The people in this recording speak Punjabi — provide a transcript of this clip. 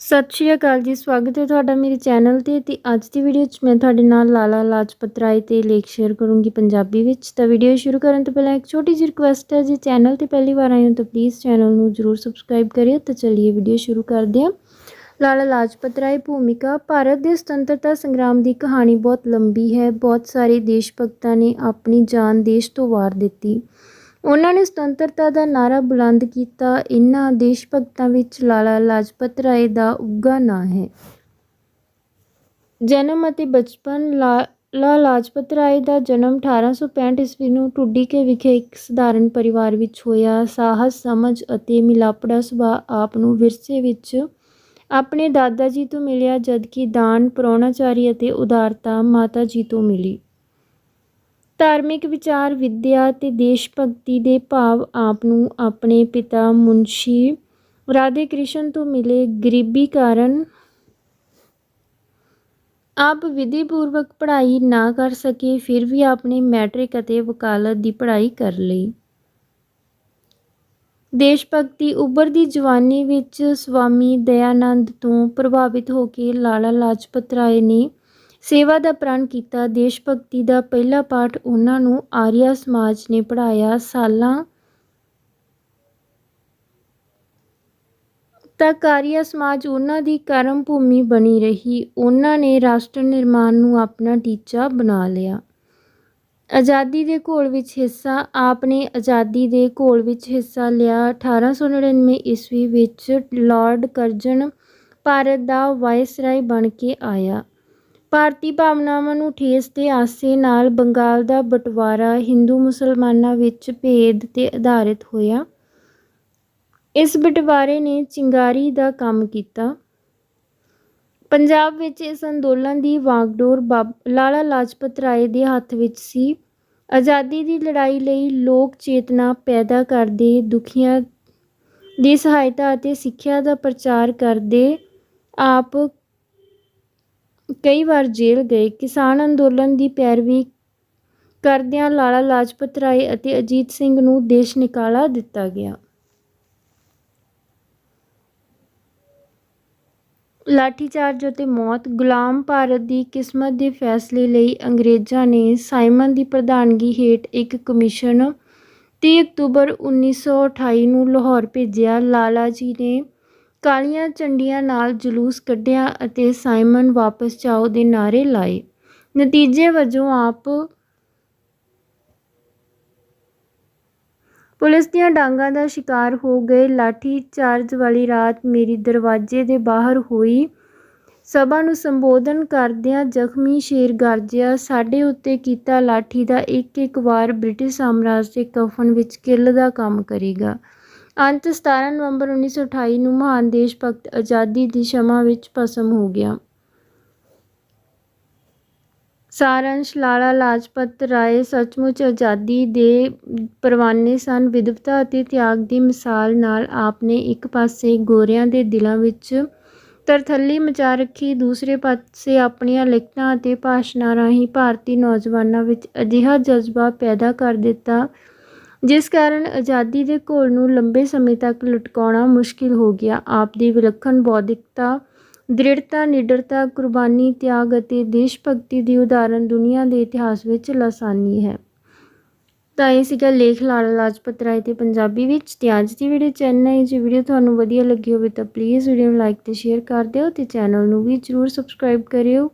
ਸਤਿ ਸ਼੍ਰੀ ਅਕਾਲ ਜੀ, ਸਵਾਗਤ ਹੈ ਤੁਹਾਡਾ ਮੇਰੇ ਚੈਨਲ ਤੇ ਤੇ ਅੱਜ ਦੀ ਵੀਡੀਓ 'ਚ ਮੈਂ ਤੁਹਾਡੇ ਨਾਲ ਲਾਲਾ ਲਾਜਪਤ ਰਾਏ ਤੇ ਲੇਖ ਸ਼ੇਅਰ ਕਰੂੰਗੀ ਪੰਜਾਬੀ ਵਿੱਚ। ਤਾਂ ਵੀਡੀਓ ਸ਼ੁਰੂ ਕਰਨ ਤੋਂ ਪਹਿਲਾਂ ਇੱਕ ਛੋਟੀ ਜਿਹੀ ਰਿਕੁਐਸਟ ਹੈ, ਜੇ ਚੈਨਲ ਤੇ ਪਹਿਲੀ ਵਾਰ ਆਏ ਹੋ ਤਾਂ ਪਲੀਜ਼ ਚੈਨਲ ਨੂੰ ਜਰੂਰ ਸਬਸਕ੍ਰਾਈਬ ਕਰਿਓ। ਤਾਂ ਚਲਿਏ ਵੀਡੀਓ ਸ਼ੁਰੂ ਕਰਦੇ ਹਾਂ। ਲਾਲਾ ਲਾਜਪਤ ਰਾਏ, ਭੂਮਿਕਾ, ਭਾਰਤ ਦੇ ਸੁਤੰਤਰਤਾ ਸੰਗਰਾਮ ਦੀ ਕਹਾਣੀ ਬਹੁਤ ਲੰਬੀ ਹੈ। ਬਹੁਤ ਸਾਰੇ ਦੇਸ਼ ਭਗਤਾਂ ਨੇ ਆਪਣੀ ਜਾਨ ਦੇਸ਼ ਤੋਂ ਵਾਰ ਦਿੱਤੀ। ਉਹਨਾਂ ਨੇ ਸੁਤੰਤਰਤਾ ਦਾ ਨਾਰਾ ਬੁਲੰਦ ਕੀਤਾ। ਇਹਨਾਂ ਦੇਸ਼ ਭਗਤਾਂ ਵਿੱਚ ਲਾਲਾ ਲਾਜਪਤ ਰਾਏ ਦਾ ਉੱਘਾ ਨਾਂ ਹੈ। ਜਨਮ ਅਤੇ ਬਚਪਨ ਲਾਲਾ ਲਾਜਪਤ ਰਾਏ ਦਾ ਜਨਮ 1865 ਈਸਵੀ ਨੂੰ ਟੁੱਡੀਕੇ ਵਿਖੇ ਇੱਕ ਸਧਾਰਨ ਪਰਿਵਾਰ ਵਿੱਚ ਹੋਇਆ। ਸਾਹਸ, ਸਮਝ ਅਤੇ ਮਿਲਾਪੜਾ ਸੁਭਾਅ ਆਪ ਨੂੰ ਵਿਰਸੇ ਵਿੱਚ ਆਪਣੇ ਦਾਦਾ ਜੀ ਤੋਂ ਮਿਲਿਆ, ਜਦਕਿ ਦਾਨ ਪ੍ਰਾਹੁਣਾਚਾਰੀ ਅਤੇ ਉਦਾਰਤਾ ਮਾਤਾ ਜੀ ਤੋਂ ਮਿਲੀ। ਧਾਰਮਿਕ ਵਿਚਾਰ, ਵਿੱਦਿਆ ਤੇ ਦੇਸ਼ ਭਗਤੀ ਦੇ ਭਾਵ ਆਪ ਨੂੰ ਆਪਣੇ ਪਿਤਾ ਮੁਨਸ਼ੀ ਰਾਧੇ ਕ੍ਰਿਸ਼ਨ ਤੋਂ ਮਿਲੇ ਗਰੀਬੀ ਕਾਰਨ ਆਪ ਵਿਧੀ ਪੂਰਵਕ ਪੜ੍ਹਾਈ ਨਾ ਕਰ ਸਕੇ, ਫਿਰ ਵੀ ਆਪਨੇ ਮੈਟ੍ਰਿਕ ਅਤੇ ਵਕਾਲਤ ਦੀ ਪੜ੍ਹਾਈ ਕਰ ਲਈ। ਦੇਸ਼ ਭਗਤੀ ਉਭਰਦੀ ਜਵਾਨੀ ਵਿੱਚ ਸਵਾਮੀ ਦਇਆਨੰਦ ਤੋਂ ਪ੍ਰਭਾਵਿਤ ਹੋ ਕੇ ਲਾਲਾ ਲਾਜਪਤ ਰਾਏ ਨੇ ਸੇਵਾ ਦਾ ਪ੍ਰਣ ਕੀਤਾ। ਦੇਸ਼ ਭਗਤੀ ਦਾ ਪਹਿਲਾ ਪਾਠ ਉਹਨਾਂ ਨੂੰ ਆਰੀਆ ਸਮਾਜ ਨੇ ਪੜਾਇਆ ਸਾਲਾਂ ਤੱਕ ਆਰੀਆ ਸਮਾਜ ਉਹਨਾਂ ਦੀ ਕਰਮ ਭੂਮੀ ਬਣੀ ਰਹੀ। ਉਹਨਾਂ ਨੇ ਰਾਸ਼ਟਰ ਨਿਰਮਾਣ ਨੂੰ ਆਪਣਾ ਟੀਚਾ ਬਣਾ ਲਿਆ। ਆਜ਼ਾਦੀ ਦੇ ਘੋਲ ਵਿੱਚ ਹਿੱਸਾ ਆਪ ਨੇ ਆਜ਼ਾਦੀ ਦੇ ਘੋਲ ਵਿੱਚ ਹਿੱਸਾ ਲਿਆ। 1899 ਈਸਵੀ ਵਿੱਚ ਲਾਰਡ ਕਰਜਨ ਭਾਰਤ ਦਾ ਵਾਇਸਰਾਏ ਬਣ ਕੇ ਆਇਆ। ਭਾਰਤੀ ਭਾਵਨਾਵਾਂ ਨੂੰ ਠੇਸ ਦੇ ਆਸੇ ਨਾਲ ਬੰਗਾਲ ਦਾ ਬਟਵਾਰਾ ਹਿੰਦੂ ਮੁਸਲਮਾਨਾਂ ਵਿੱਚ ਭੇਦ ਤੇ ਆਧਾਰਿਤ ਹੋਇਆ। ਇਸ ਬਟਵਾਰੇ ਨੇ ਚਿੰਗਾਰੀ ਦਾ ਕੰਮ ਕੀਤਾ। ਪੰਜਾਬ ਵਿੱਚ ਇਸ ਅੰਦੋਲਨ ਦੀ ਵਾਗਡੋਰ ਲਾਲਾ ਲਾਜਪਤ ਰਾਏ ਦੇ ਹੱਥ ਵਿੱਚ ਸੀ। ਆਜ਼ਾਦੀ ਦੀ ਲੜਾਈ ਲਈ ਲੋਕ ਚੇਤਨਾ ਪੈਦਾ ਕਰਦੇ, ਦੁਖੀਆਂ ਦੀ ਸਹਾਇਤਾ ਅਤੇ ਸਿੱਖਿਆ ਦਾ ਪ੍ਰਚਾਰ ਕਰਦੇ ਆਪ ਕਈ ਵਾਰ ਜੇਲ੍ਹ ਗਏ। ਕਿਸਾਨ ਅੰਦੋਲਨ ਦੀ ਪੈਰਵੀ ਕਰਦਿਆਂ ਲਾਲਾ ਲਾਜਪਤ ਰਾਏ ਅਤੇ ਅਜੀਤ ਸਿੰਘ ਨੂੰ ਦੇਸ਼ ਨਿਕਾਲਾ ਦਿੱਤਾ ਗਿਆ। ਲਾਠੀਚਾਰਜ ਅਤੇ ਮੌਤ, ਗੁਲਾਮ ਭਾਰਤ ਦੀ ਕਿਸਮਤ ਦੇ ਫੈਸਲੇ ਲਈ ਅੰਗਰੇਜ਼ਾਂ ਨੇ ਸਾਈਮਨ ਦੀ ਪ੍ਰਧਾਨਗੀ ਹੇਠ ਇੱਕ ਕਮਿਸ਼ਨ 30 ਅਕਤੂਬਰ 1928 ਨੂੰ ਲਾਹੌਰ ਭੇਜਿਆ। ਲਾਲਾ ਜੀ ਨੇ ਕਾਲੀਆਂ ਝੰਡੀਆਂ ਨਾਲ ਜਲੂਸ ਕੱਢਿਆ ਅਤੇ ਸਾਈਮਨ ਵਾਪਸ ਜਾਓ ਦੇ ਨਾਰੇ ਲਾਏ। ਨਤੀਜੇ ਵਜੋਂ ਆਪ ਪੁਲਿਸ ਦੀਆਂ ਡਾਂਗਾਂ ਦਾ ਸ਼ਿਕਾਰ ਹੋ ਗਏ। ਲਾਠੀ ਚਾਰਜ ਵਾਲੀ ਰਾਤ ਮੇਰੀ ਦਰਵਾਜ਼ੇ ਦੇ ਬਾਹਰ ਹੋਈ। ਸਭਾ ਨੂੰ ਸੰਬੋਧਨ ਕਰਦਿਆਂ ਜ਼ਖਮੀ ਸ਼ੇਰ ਗਰਜਿਆ, ਸਾਡੇ ਉੱਤੇ ਕੀਤਾ ਲਾਠੀ ਦਾ ਇੱਕ ਇੱਕ ਵਾਰ ਬ੍ਰਿਟਿਸ਼ ਸਾਮਰਾਜ ਦੇ ਕਫਨ ਵਿੱਚ ਕਿੱਲ ਦਾ ਕੰਮ ਕਰੇਗਾ। ਅੰਤ 17 ਨਵੰਬਰ 1928 ਨੂੰ ਮਹਾਨ ਦੇਸ਼ ਭਗਤ ਆਜ਼ਾਦੀ ਦੀ ਸ਼ਮਾ ਵਿੱਚ ਭਸਮ ਹੋ ਗਿਆ। ਸਾਰੰਸ਼ ਲਾਲਾ ਲਾਜਪਤ ਰਾਏ ਸੱਚਮੁੱਚ ਆਜ਼ਾਦੀ ਦੇ ਪਰਵਾਨੇ ਸਨ। ਵਿਦਵਤਾ ਅਤੇ ਤਿਆਗ ਦੀ ਮਿਸਾਲ ਨਾਲ ਆਪਨੇ ਇੱਕ ਪਾਸੇ ਗੋਰਿਆਂ ਦੇ ਦਿਲਾਂ ਵਿੱਚ ਤਰਥੱਲੀ ਮਚਾ ਰੱਖੀ, ਦੂਸਰੇ ਪਾਸੇ ਆਪਣੀਆਂ ਲਿਖਤਾਂ ਅਤੇ ਭਾਸ਼ਣਾਂ ਰਾਹੀਂ ਭਾਰਤੀ ਨੌਜਵਾਨਾਂ ਵਿੱਚ ਅਜਿਹਾ ਜਜ਼ਬਾ ਪੈਦਾ ਕਰ ਦਿੱਤਾ ਜਿਸ ਕਾਰਨ ਆਜ਼ਾਦੀ ਦੇ ਘੋਲ ਨੂੰ ਲੰਬੇ ਸਮੇਂ ਤੱਕ ਲਟਕਾਉਣਾ ਮੁਸ਼ਕਿਲ ਹੋ ਗਿਆ। ਆਪ ਦੀ ਵਿਲੱਖਣ ਬੌਧਿਕਤਾ, ਦ੍ਰਿੜਤਾ, ਨਿਡਰਤਾ, ਕੁਰਬਾਨੀ, ਤਿਆਗ ਅਤੇ ਦੇਸ਼ ਭਗਤੀ ਦੀ ਉਦਾਹਰਨ ਦੁਨੀਆ ਦੇ ਇਤਿਹਾਸ ਵਿੱਚ ਲਾਸਾਨੀ ਹੈ। ਤਾਂ ਇਹ ਸੀਗਾ ਲੇਖ ਲਾਲ ਲਾਜਪਤ ਰਾਏ ਤੇ ਪੰਜਾਬੀ ਵਿੱਚ। ਤੇ ਅੱਜ ਦੀ ਵੀਡੀਓ ਚੈਨਲ ਹੈ। ਜੇ ਵੀਡੀਓ ਤੁਹਾਨੂੰ ਵਧੀਆ ਲੱਗੀ ਹੋਵੇ ਤਾਂ ਪਲੀਜ਼ ਵੀਡੀਓ ਨੂੰ ਲਾਈਕ ਤੇ ਸ਼ੇਅਰ ਕਰ ਦਿਓ ਤੇ ਚੈਨਲ ਨੂੰ ਵੀ ਜਰੂਰ ਸਬਸਕ੍ਰਾਈਬ ਕਰਿਓ।